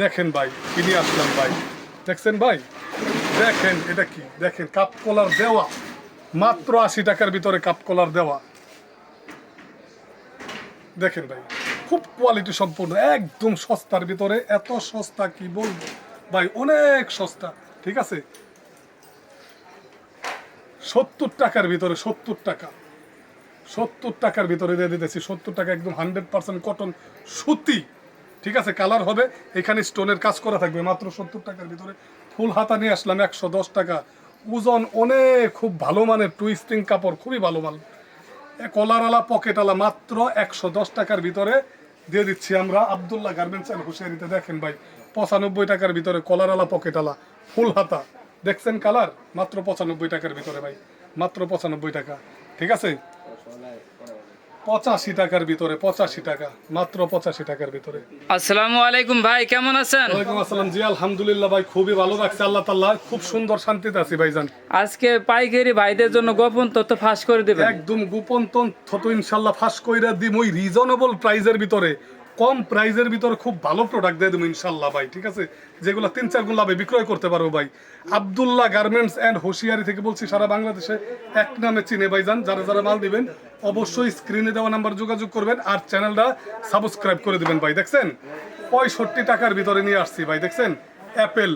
দেখেন ভাই কিনে আসলাম ভাই। দেখছেন ভাই? দেখেন এটা কি? দেখেন কাপ কলার দেওয়া। মাত্র আশি টাকার ভিতরে কাপ কলার দেওয়া। দেখেন ভাই, খুব কোয়ালিটি সম্পূর্ণ, একদম সস্তার ভিতরে। এত সস্তা কি বলব? ভাই, অনেক সস্তা, ঠিক আছে? সত্তর টাকার ভিতরে, সত্তর টাকা। সত্তর টাকার ভিতরে দিয়ে দিতেছি। সত্তর টাকা একদম হান্ড্রেড পার্সেন্ট কটন সুতি। ঠিক আছে কালার হবে। এখানে স্টোনের কাজ করা থাকবে। মাত্র সত্তর টাকার ভিতরে ফুল হাতা নিয়ে আসলাম একশো দশ টাকা। ওজন অনেক, খুব ভালো মানের টুইস্টিং কাপড়, খুবই ভালো মাল। কলারওয়ালা পকেটওয়ালা মাত্র একশো দশ টাকার ভিতরে দিয়ে দিচ্ছি আমরা আবদুল্লাহ গার্মেন্টস অ্যান্ড হুশিয়ারিতে দেখেন ভাই, পঁচানব্বই টাকার ভিতরে কলারওয়ালা পকেটওয়ালা ফুল হাতা। দেখছেন কালার মাত্র পঁচানব্বই টাকার ভিতরে ভাই, মাত্র পঁচানব্বই টাকা। ঠিক আছে? পঁচাশি টাকার ভিতরে পঁচাশি টাকা মাত্র পঁচাশি টাকার ভিতরে। আসসালামু আলাইকুম ভাই কেমন আছেন? ওয়ালাইকুম আসসালাম। জি আলহামদুলিল্লাহ ভাই খুবই ভালো লাগছে আল্লাহ তাল্লাহ খুব সুন্দর শান্তিতে আছি ভাইজান। আজকে পাইকারি ভাইদের জন্য গোপন তথ্য ফাঁস করে দেবেন। একদম গোপন তথ্য তো ইনশাল্লাহ ফাঁস কইরা দিম ওই রিজনেবল প্রাইজের ভিতরে। কম প্রাইজের ভিতরে খুব ভালো প্রোডাক্ট দিয়ে দেবো ইনশাল্লাহ ভাই, ঠিক আছে? যেগুলো তিন, চার গুণ লাভে বিক্রয় করতে পারব ভাই। আবদুল্লাহ গার্মেন্টস অ্যান্ড হুশিয়ারি থেকে বলছি, সারা বাংলাদেশে এক নামে চিনে ভাই যান, যারা যারা মাল দিবেন, অবশ্যই স্ক্রিনে দেওয়া নাম্বার যোগাযোগ করবেন আর চ্যানেলটা সাবস্ক্রাইব করে দেবেন ভাই, দেখছেন? পঁয়ষট্টি টাকার ভিতরে নিয়ে আসছি ভাই, দেখছেন? অ্যাপেল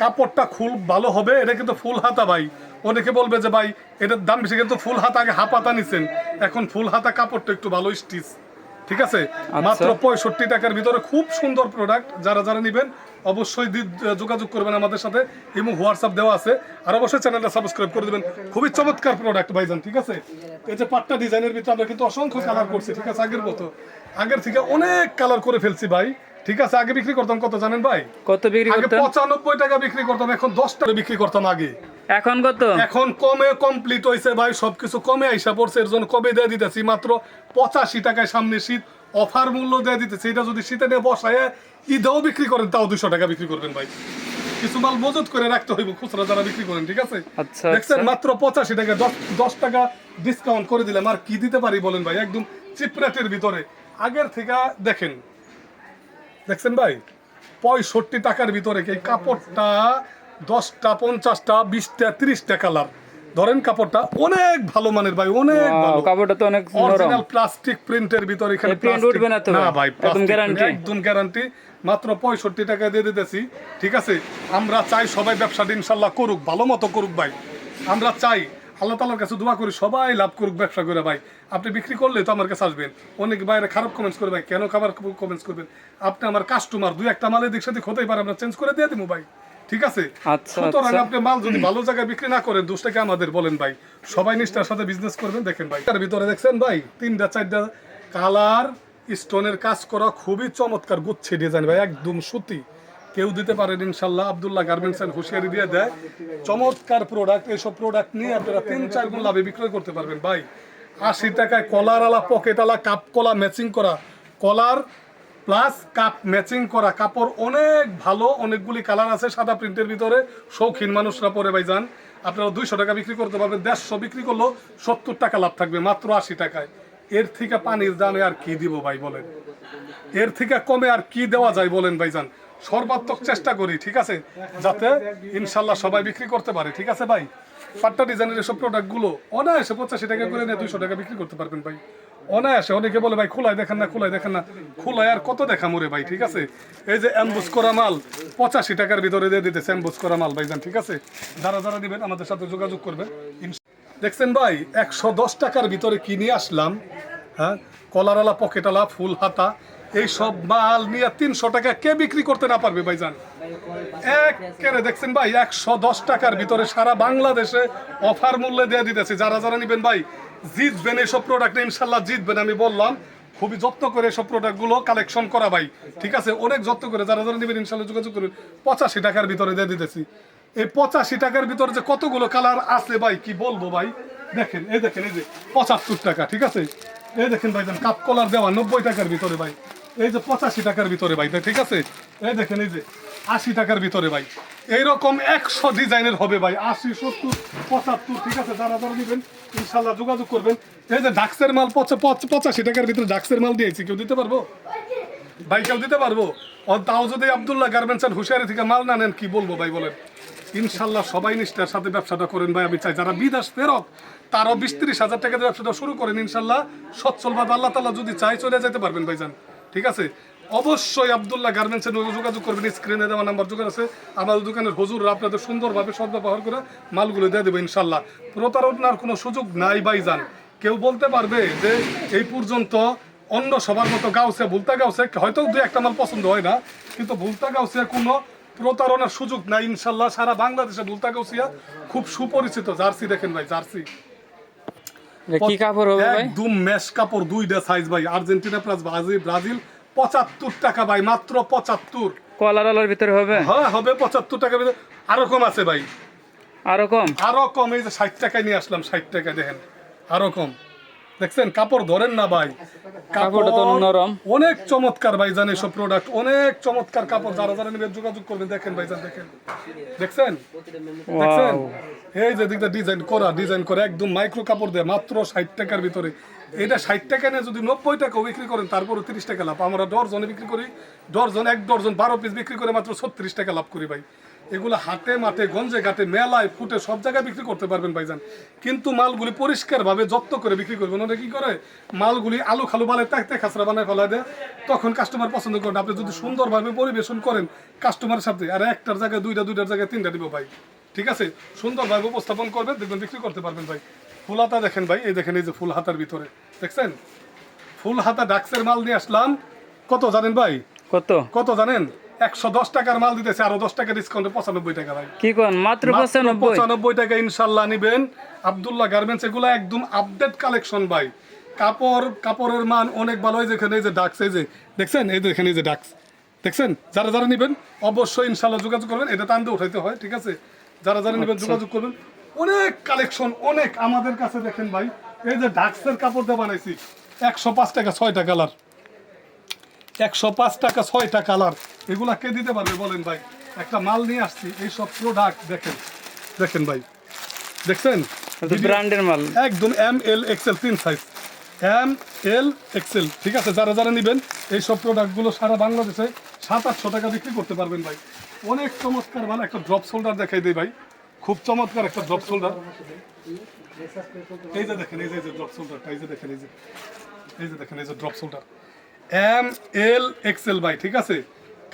কাপড়টা খুব ভালো হবে, এটা কিন্তু ফুল হাতা ভাই। অনেকে বলবে যে ভাই, এটার দাম বেশি, কিন্তু ফুল হাতা আগে হাফ হাতা নিছেন। এখন ফুল হাতা কাপড়টা একটু ভালো স্টিচ ঠিক আছে? মাত্র পঁয়ষট্টি টাকার ভিতরে খুব সুন্দর প্রোডাক্ট যারা যারা নেবেন অবশ্যই যোগাযোগ করবেন আমাদের সাথে। এবং হোয়াটসঅ্যাপ দেওয়া আছে। আর অবশ্যই চ্যানেলটা সাবস্ক্রাইব করে দেবেন। খুবই চমৎকার প্রোডাক্ট ভাইজান ঠিক আছে? এই যে পাট্টা ডিজাইনের ভিতরে আমরা কিন্তু অসংখ্য কালার করছি ঠিক আছে? আগের মতো। আগের থেকে অনেক কালার করে ফেলছি ভাই। ঠিক আছে? আগে বিক্রি করতাম কত জানেন ভাই? কত বিক্রি আগে করতেন পঁচানব্বই টাকা বিক্রি করতাম এখন দশ টাকা বিক্রি করতাম আগে। এখন কত? এখন কমে কমপ্লিট হয়েছে ভাই সবকিছু কমে আইসা পড়ছে এর জন্য কবে দিয়ে দিতেছি? মাত্র পঁচাশি টাকায় সামনে শীত অফার মূল্য দিয়ে দিতেছি। এটা যদি শীতে নিয়ে বসায় ঈদেও বিক্রি করেন তাও দুশো টাকা বিক্রি করবেন ভাই। কিছু মাল মজুত করে রাখতে হইব খুচরা যারা বিক্রি করেন ঠিক আছে? আচ্ছা, দেখছেন আচ্ছা। মাত্র পঁচাশি টাকা দশ টাকা ডিসকাউন্ট করে দিলাম। আর কি দিতে পারি বলেন ভাই একদম চিপ রেটের ভিতরে। আগের থেকে দেখেন দেখছেন ভাই? পঁয়ষট্টি টাকার ভিতরে এই কাপড়টা দশটা পঞ্চাশটা বিশটা ত্রিশটা কালার। ধরেন কাপড়টা অনেক ভালো মানের ভাই অনেক ভালো। কাপড়টা তো অনেক অরিজিনাল প্লাস্টিক প্রিন্টের ভিতরে এখানে plastic- উঠবে না তো? না ভাই? একদম print, একদম গ্যারান্টি মাত্র পঁয়ষট্টি টাকা দিয়ে দিতেছি ঠিক আছে? আমরা চাই সবাই ব্যবসাটা ইনশাল্লাহ করুক ভালো মতো করুক ভাই। আমরা চাই আল্লাহ তালার কাছে দোয়া করি সবাই লাভ করুক ব্যবসা করে ভাই। আপনি বিক্রি করলে তো আমার কাছে আসবেন। অনেক বাইরে খারাপ কমেন্টস করে ভাই কেন খাবার কমেন্টস করবেন? আপনি আমার কাস্টমার দুই একটা মালের দিক সাথে হতেই পারে আমরা চেঞ্জ করে দিয়ে দিব ভাই। ঠিক আছে? আচ্ছা, সুতরাং আচ্ছা। আপনি মাল যদি ভালো জায়গায় বিক্রি না করেন দোষটাকে আমাদের বলেন ভাই? সবাই নিষ্ঠার সাথে বিজনেস করবেন দেখেন ভাই। তার ভিতরে দেখছেন ভাই? তিনটা চারটা কালার স্টোনের কাজ করা খুবই চমৎকার গুচ্ছে ডিজাইন ভাই একদম সুতি। কেউ দিতে পারেন ইনশাল্লাহ আবদুল্লাহ গার্মেন্টস এন্ড হুশিয়ারি দিয়ে দেয়। চমৎকার প্রোডাক্ট এইসব প্রোডাক্ট নিয়ে আপনারা তিন চার গুণ লাভে বিক্রয় করতে পারবেন ভাই। আশি টাকায় কলার আলা পকেট আলা কাপ কলা ম্যাচিং করা। কলার প্লাস কাপ ম্যাচিং করা। কাপড় অনেক ভালো, অনেকগুলি কালার আছে সাদা প্রিন্টের ভিতরে। শৌখিন মানুষরা পরে ভাই যান আপনারা দুইশো টাকা বিক্রি করতে পারবেন, দেড়শো বিক্রি করলেও সত্তর টাকা লাভ থাকবে, মাত্র আশি টাকায়। এর থেকে পানির দামে আর কি দিব ভাই বলেন? এর থেকে কমে আর কি দেওয়া যায় বলেন ভাইজান? সর্বাত্মক চেষ্টা করি, ঠিক আছে? যাতে ইনশাল্লাহ সবাই বিক্রি করতে পারে, ঠিক আছে ভাই? পাট্টা ডিজাইনের এসব প্রোডাক্টগুলো অনায়াসে পঁচাশি টাকা করে নিয়ে দুইশো টাকা বিক্রি করতে পারবেন ভাই। অনায়াসে অনেকে বলে, ভাই খোলায় দেখেন না খোলায় দেখেন না। খোলায় আর কত দেখা মরে ভাই, ঠিক আছে? এই যে অ্যাম্বুস করা মাল, পঁচাশি টাকার ভিতরে দিয়ে দিতেছে অ্যাম্বুস করা মাল ভাই যান ঠিক আছে? যারা যারা নেবেন আমাদের সাথে যোগাযোগ করবেন। দেখছেন ভাই, একশো দশ টাকার ভিতরে কিনে আসলাম হ্যাঁ? কলারওয়ালা পকেটওয়ালা ফুল হাতা, এই সব মাল নিয়ে তিনশো টাকা কে বিক্রি করতে না পারবে ভাইজান? এক কেরে দেখছেন ভাই, একশো দশ টাকার ভিতরে সারা বাংলাদেশে অফার মূল্যে দিয়ে দিতেছে। যারা যারা নেবেন ভাই, জিতবেন এসব প্রোডাক্ট ইনশাল্লাহ জিতবেন, আমি বললাম। খুবই যত্ন করে এসব প্রোডাক্টগুলো কালেকশন করা ভাই, ঠিক আছে? অনেক যত্ন করে যারা যারা নেবেন, ইনশাল্লাহ যোগাযোগ করবেন পঁচাশি টাকার ভিতরে দিয়ে দিতেছি। এই পঁচাশি টাকার ভিতরে যে কতগুলো কালার আছে ভাই, কি বলব ভাই? দেখেন, এই দেখেন, এই যে পঁচাত্তর টাকা, ঠিক আছে? এই দেখেন ভাই কাপ কলার দেওয়া নব্বই টাকার ভিতরে ভাই। এই যে পঁচাশি টাকার ভিতরে ভাই, ঠিক আছে? এই দেখেন এই যে আশি টাকার ভিতরে ভাই। এইরকম একশো ডিজাইনের হবে ভাই, আশি, সত্তর, পঁচাত্তর, ঠিক আছে? যারা যারা নেবেন, ইনশাল্লাহ যোগাযোগ করবেন। এই যে ডাক্সের মাল পঁচা- পঁচাশি টাকার ভিতরে ডাক্সের মাল দিয়েছি, কেউ দিতে পারব? ভাই দিতে পারব। তাও যদি আবদুল্লাহ গার্মেন্টস এন্ড হুশিয়ারি থেকে মাল না নেন, কি বলব ভাই বলেন? ইনশাল্লাহ সবাই নিষ্ঠার সাথে ব্যবসাটা করেন ভাই, আমি চাই। যারা বিদেশ ফেরত, তারও বিশ তিরিশ হাজার টাকা দিয়ে ব্যবসাটা শুরু করেন ইনশাল্লাহ সচ্ছলভাবে আল্লাহ তালা যদি চাই চলে যেতে পারবেন ভাইজান। ঠিক আছে? অবশ্যই আবদুল্লাহ গার্মেন্টসে যোগাযোগ করবেন, স্ক্রিনে দেওয়া নাম্বার যোগাযোগ আছে। আমাদের দোকানের হুজুর আপনাদের সুন্দরভাবে সদ্ব্যবহার করে মালগুলো দিয়ে দেবে ইনশাল্লাহ প্রতারণার কোনো সুযোগ নাই ভাইজান। কেউ বলতে পারবে যে এই পর্যন্ত অন্য সবার মতো গাউসে ভুলতা গাউসে হয়তো দু একটা মাল পছন্দ হয় না কিন্তু ভুলতা গাউসে কোনো প্রতারণার সুযোগ নাই ইনশাল্লাহ সারা বাংলাদেশে ভুলতা গাউসিয়া খুব সুপরিচিত জার্সি দেখেন ভাই জার্সি। কি কাপড় হবে ভাই? একদম মেশ কাপড় দুইটা সাইজ ভাই আর্জেন্টিনা প্লাস ব্রাজিল ব্রাজিল পঁচাত্তর টাকা ভাই মাত্র পঁচাত্তর। কলার আলার ভিতরে হবে? হ্যাঁ হবে পঁচাত্তর টাকা ভিতরে। আরও কম আছে ভাই। আরও কম? আরও কম এই যে ষাট টাকায় নিয়ে আসলাম ষাট টাকায় দেখেন। আরও কম। দেখছেন কাপড় ধরেন না ভাই। কাপড়টা তো কাপড় নরম। অনেক চমৎকার ভাই জানে সব প্রোডাক্ট অনেক চমৎকার কাপড়। যারা যারা নেবেন যোগাযোগ করবেন দেখেন ভাই দেখেন। দেখছেন? দেখছেন? এই যে দিকটা ডিজাইন করা ডিজাইন করে একদম মাইক্রো কাপড় দেয় মাত্র ষাট টাকার ভিতরে। এটা ষাট টাকা নিয়ে যদি নব্বই টাকা বিক্রি করেন তারপরে তিরিশ টাকা লাভ। আমরা ডরজনে বিক্রি করি ডরজন এক ডরজন বারো পিস বিক্রি করে মাত্র ছত্রিশ টাকা লাভ করি ভাই। এগুলো হাটে মাঠে গঞ্জে ঘাটে মেলায় ফুটে সব জায়গায় বিক্রি করতে পারবেন ভাইজান। কিন্তু মালগুলি পরিষ্কারভাবে যত্ন করে বিক্রি করবেন। ওরা কি করে? মালগুলি আলু খালু বানায় তাকতে খাসরা বানায় ফেলা দেয়। তখন কাস্টমার পছন্দ করেন। আপনি যদি সুন্দরভাবে পরিবেশন করেন কাস্টমারের সাথে আর একটার জায়গায় দুইটা দুইটার জায়গায় তিনটা দিব ভাই। ঠিক আছে? সুন্দরভাবে উপস্থাপন করবেন দেখবেন বিক্রি করতে পারবেন ভাই। ফুল হাতা দেখেন ভাই এই দেখেন এই যে ফুল হাতার ভিতরে। দেখছেন? ফুল হাতা ডাক্সের মাল নিয়ে আসলাম। কত জানেন ভাই? কত? কত জানেন? একশো দশ টাকার মাল দিতেছে আরও দশ টাকা ডিসকাউন্টে পঁচানব্বই টাকা ভাই। কি কোন? মাত্র পঁচানব্বই? পঁচানব্বই টাকা ইনশাল্লাহ নিবেন। আবদুল্লাহ গার্মেন্টস এগুলো একদম আপডেট কালেকশন ভাই। কাপড় কাপড়ের মান অনেক ভালো। হয় যেখানে এই যে ডাক্স এই যে দেখছেন? এই যে এখানে এই যে ডাক্স দেখছেন? যারা যারা নিবেন অবশ্যই ইনশাল্লাহ যোগাযোগ করবেন। এটা টানতে উঠাইতে হয় ঠিক আছে? যারা যারা নিবেন যোগাযোগ করবেন। অনেক কালেকশন অনেক আমাদের কাছে দেখেন ভাই। এই যে ডাক্সের কাপড় দিয়ে বানাইছি একশো পাঁচ টাকা ছয়টা কালার একশো পাঁচ টাকা ছয়টা কালার এগুলা কে দিতে পারবে বলেন ভাই? একটা মাল নিয়ে আসছি এইসব প্রোডাক্ট দেখেন। দেখেন ভাই। দেখছেন? ব্র্যান্ডের মাল। একদম এম এল এক্সেল তিন সাইজ এম এল এক্সেল ঠিক আছে? যারা যারা নেবেন এইসব প্রোডাক্টগুলো সারা বাংলাদেশে সাত আটশো টাকা বিক্রি করতে পারবেন ভাই। অনেক চমৎকার ভালো একটা ড্রপ শোল্ডার দেখাই দেই ভাই। খুব চমৎকার একটা ড্রপ শোল্ডার এই যে দেখেন এই যে ড্রপ শোল্ডারটা এই যে দেখেন এই যে। এই যে দেখেন এই যে drop shoulder M L XL ভাই ঠিক আছে?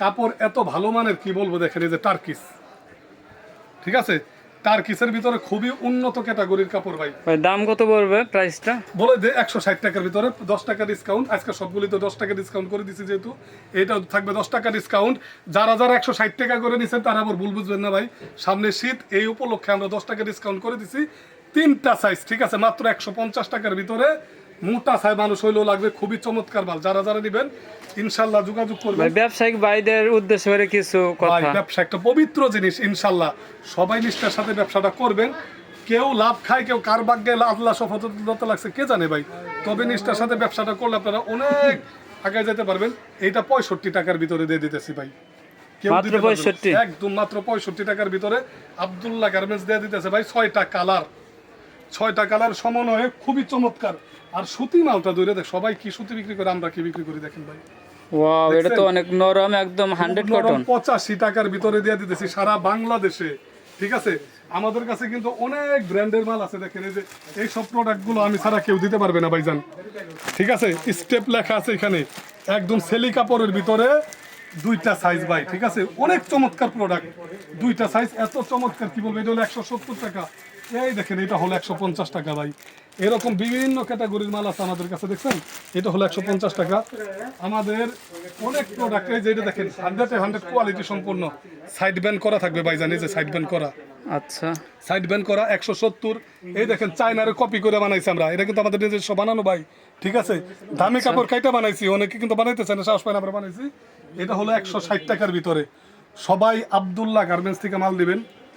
কাপড় এত ভালো মানের কি বলব দেখেন এই যে টার্কিস। ঠিক আছে? টার্কিসের ভিতরে খুবই উন্নত ক্যাটাগরির কাপড় ভাই। ভাই দাম কত পড়বে প্রাইসটা? বলে দে একশো ষাট টাকার ভিতরে দশ টাকা ডিসকাউন্ট আজকে সবগুলি তো দশ টাকা ডিসকাউন্ট করে দিছি যেহেতু এটা থাকবে দশ টাকা ডিসকাউন্ট যারা যারা একশো ষাট টাকা করে নিছেন তারা আবার ভুল বুঝবেন না ভাই। সামনে শীত এই উপলক্ষে আমরা দশ টাকা ডিসকাউন্ট করে দিছি। তিনটা সাইজ ঠিক আছে? মাত্র একশো পঞ্চাশ টাকার ভিতরে মোটা সাইজ মানুষ হইলেও লাগবে খুবই চমৎকার মাল। যারা যারা নেবেন ইনশাল্লাহ যোগাযোগ করবেন। ভাই ব্যবসায়িক ভাইদের উদ্দেশ্য করে কিছু কথা। ব্যবসা একটা পবিত্র জিনিস ইনশাল্লাহ। সবাই নিষ্ঠার সাথে ব্যবসাটা করবেন। কেউ লাভ খায় কেউ কার ভাগ্যে আল্লাহ সফলতা লাগছে কে জানে ভাই? তবে নিষ্ঠার সাথে ব্যবসাটা করলে আপনারা অনেক আগে যেতে পারবেন। এইটা পঁয়ষট্টি টাকার ভিতরে দিয়ে দিতেছি ভাই। কেউ মাত্র দিতে পারবে না। 65? একদম মাত্র পঁয়ষট্টি টাকার ভিতরে আবদুল্লাহ গার্মেন্টস দিয়ে দিতেছে ভাই ছয়টা কালার। ছয়টা কালার সমন্বয়ে খুবই চমৎকার। আর সুতি মালটা ধরে দেখ সবাই কি সুতি বিক্রি করে আমরা কি বিক্রি করি দেখেন ভাই। ওয়াও এটা তো অনেক নরম একদম হান্ড্রেড কটন পঁচাশি টাকার ভিতরে দিয়ে দিতেছি সারা বাংলাদেশে। ঠিক আছে? আমাদের কাছে কিন্তু অনেক ব্র্যান্ডের মাল আছে দেখেন এই যে এই সব প্রোডাক্টগুলো আমি ছাড়া কেউ দিতে পারবে না ভাইজান। ঠিক আছে? স্টেপ লেখা আছে এখানে। একদম সেলি কাপড়ের ভিতরে দুইটা সাইজ ভাই ঠিক আছে? অনেক চমৎকার প্রোডাক্ট দুইটা সাইজ এত চমৎকার কি বলব? এটা হলো একশো সত্তর টাকা। এই দেখেন এটা হলো একশো পঞ্চাশ টাকা ভাই। এরকম বিভিন্ন ক্যাটাগরির মাল আছে আমাদের কাছে দেখছেন? এটা হলো একশো পঞ্চাশ টাকা। আমাদের অনেক প্রোডাক্ট এই যে এটা দেখেন হান্ড্রেড হান্ড্রেড কোয়ালিটি সম্পূর্ণ। সাইড ব্যান্ড করা থাকবে ভাই জানি যে সাইড ব্যান্ড করা। আচ্ছা। সাইড ব্যান্ড করা একশো সত্তর। এই দেখেন চায়নারে কপি করে বানাইছি আমরা। এটা কিন্তু আমাদের নিজস্ব বানানো ভাই ঠিক আছে? দামি কাপড় কাইটা বানাইছি অনেকে কিন্তু বানাইতেছে না সাহস পায় না আমরা বানাইছি। এটা হলো একশো ষাট টাকার ভিতরে। সবাই আবদুল্লাহ গার্মেন্টস থেকে মাল দিবেন